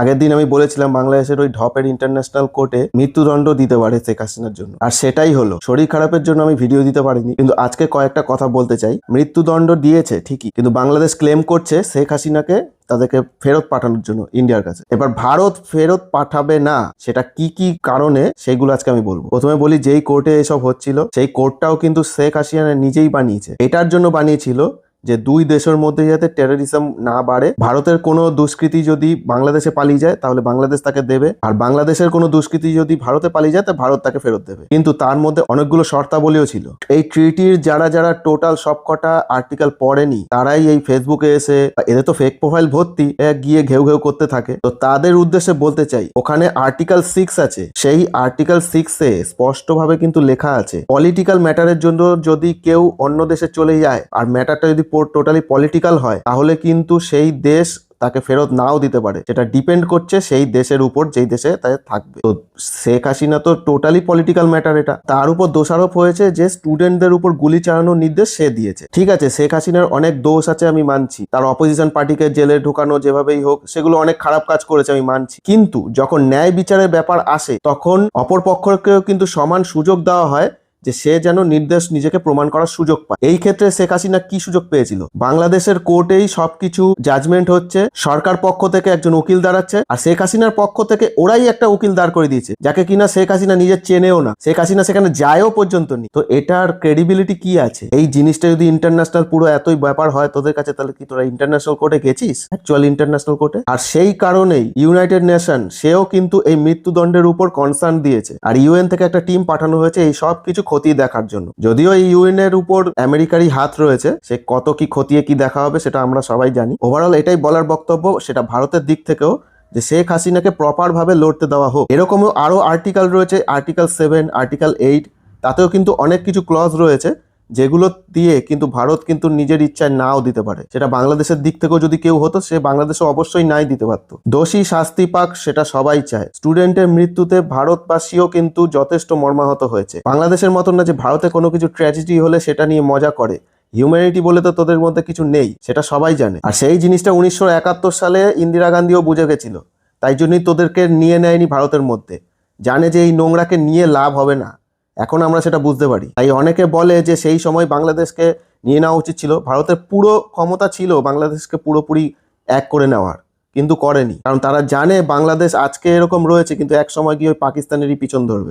আগের দিন আমি বলেছিলাম বাংলাদেশের ওই ঢপের ইন্টারন্যাশনাল কোর্টে মৃত্যুদণ্ড দিতে পারে শেখ হাসিনার জন্য। আর সেটাই হলো, শরীর খারাপের জন্য আমি ভিডিও দিতে পারিনি, কিন্তু আজকে কয়েকটা কথা বলতে চাই। মৃত্যুদণ্ড দিয়েছে ঠিকই, কিন্তু বাংলাদেশ ক্লেম করছে শেখ হাসিনাকে তাদেরকে ফেরত পাঠানোর জন্য ইন্ডিয়ার কাছে। এবার ভারত ফেরত পাঠাবে না, সেটা কি কি কারণে, সেগুলো আজকে আমি বলব। প্রথমে বলি, যেই কোর্টে এসব হচ্ছিল, সেই কোর্টটাও কিন্তু শেখ হাসিনা নিজেই বানিয়েছে। এটার জন্য বানিয়েছিল যে দুই দেশের মধ্যে যাতে টেরোরিজম না বাড়ে, ভারতের কোনো দুষ্কৃতি যদি বাংলাদেশে পালিয়ে যায়, তাহলে বাংলাদেশ তাকে দেবে। আর বাংলাদেশের কোনো দুষ্কৃতি যদি ভারতে পালিয়ে যায়, তা ভারত তাকে ফেরত দেবে। কিন্তু তার মধ্যে অনেকগুলো শর্তাবলীও ছিল। এই ট্রিটির যারা যারা টোটাল সবকটা আর্টিকেল পড়েনি, তারাই এই ফেসবুকে এসে, এদের তো ফেক প্রোফাইল ভর্তি গিয়ে ঘেউ ঘেউ করতে থাকে। তো তাদের উদ্দেশ্যে বলতে চাই, ওখানে আর্টিকেল সিক্স আছে। সেই আর্টিকেল সিক্সে স্পষ্টভাবে কিন্তু লেখা আছে পলিটিক্যাল ম্যাটারের জন্য যদি কেউ অন্য দেশে চলে যায়, আর ম্যাটারটা যদি টোটালি পলিটিক্যাল হয়, তাহলে কিন্তু সেই দেশ তাকে ফেরত নাও দিতে পারে। সেটা ডিপেন্ড করছে সেই দেশের উপর, যেই দেশে তাই থাকবে। তো শেখ হাসিনা তো টোটালি পলিটিক্যাল ম্যাটার এটা। তার উপর দোষারোপ হয়েছে যে স্টুডেন্টদের উপর গুলি চালানোর নির্দেশ সে দিয়েছে। ঠিক আছে, শেখ হাসিনার অনেক দোষ আছে আমি মানছি। তার অপোজিশন পার্টিকে জেলে ঢুকানো যেভাবেই হোক, সেগুলো অনেক খারাপ কাজ করেছে আমি মানছি। কিন্তু যখন ন্যায় বিচারের ব্যাপার আসে, তখন অপর পক্ষকেও কিন্তু সমান সুযোগ দেওয়া হয় যে সে যেন নির্দেশ নিজেকে প্রমাণ করার সুযোগ পায়। এই ক্ষেত্রে শেখ হাসিনা কি সুযোগ পেয়েছিল? বাংলাদেশের কোর্টেই সবকিছু জাজমেন্ট হচ্ছে, সরকার পক্ষ থেকে একজন উকিল দাঁড়াচ্ছে, আর শেখ হাসিনার পক্ষ থেকে ওরাই একটা উকিল দাঁড় করে দিয়েছে, যাকে কিনা শেখ হাসিনা নিজে চেনেও না। শেখ হাসিনা সেখানে যায়ও পর্যন্ত নেই। তো এটার ক্রেডিবিলিটি কি আছে? এই জিনিসটা যদি ইন্টারন্যাশনাল পুরো এতই ব্যাপার হয় তোদের কাছে, তাহলে কি তোরা ইন্টারন্যাশনাল কোর্টে গেছিস? অ্যাকচুয়ালি ইন্টারন্যাশনাল কোর্টে আর সেই কারণেই ইউনাইটেড নেশন সেও কিন্তু এই মৃত্যুদণ্ডের উপর কনসার্ন দিয়েছে। আর ইউএন থেকে একটা টিম পাঠানো হয়েছে, এই সব কিছু খতিয়ে দেখার জন্য। যদিও এই ইউএন এর উপর আমেরিকারই হাত রয়েছে, সে কত কি খতিয়ে কি দেখা হবে সেটা আমরা সবাই জানি। ওভারঅল এটাই বলার বক্তব্য, সেটা ভারতের দিক থেকেও যে শেখ হাসিনাকে প্রপার ভাবে লড়তে দেওয়া হোক। এরকমও আরও আর্টিকেল রয়েছে আর্টিকেল সেভেন আর্টিকেল এইট তাতেও কিন্তু অনেক কিছু ক্লজ রয়েছে। যেগুলো দিয়ে কিন্তু ভারত কিন্তু নিজের ইচ্ছায় নাও দিতে পারে। সেটা বাংলাদেশের দিক থেকেও যদি কেউ হতো, সে বাংলাদেশে অবশ্যই নাই দিতে পারতো। দোষী শাস্তি পাক সেটা সবাই চায়। স্টুডেন্টের মৃত্যুতে ভারতবাসীও কিন্তু যথেষ্ট মর্মাহত হয়েছে। বাংলাদেশের মতন না যে ভারতে কোনো কিছু ট্র্যাজেডি হলে সেটা নিয়ে মজা করে। হিউম্যানিটি বলে তো তোদের মধ্যে কিছু নেই, সেটা সবাই জানে। আর সেই জিনিসটা উনিশশো একাত্তর সালে ইন্দিরা গান্ধীও বুঝে গেছিল। তাই জন্যই তোদেরকে নিয়ে নেয়নি ভারতের মধ্যে। জানে যে এই নোংরাকে নিয়ে লাভ হবে না। এখন আমরা সেটা বুঝতে পারি। তাই অনেকে বলে যে সেই সময় বাংলাদেশকে নিয়ে নেওয়া উচিত ছিল, ভারতের পুরো ক্ষমতা ছিল বাংলাদেশকে পুরোপুরি এক করে নেওয়ার, কিন্তু করেনি। কারণ তারা জানে বাংলাদেশ আজকে এরকম রয়েছে, কিন্তু এক সময় গিয়ে পাকিস্তানেরই পিছন ধরবে।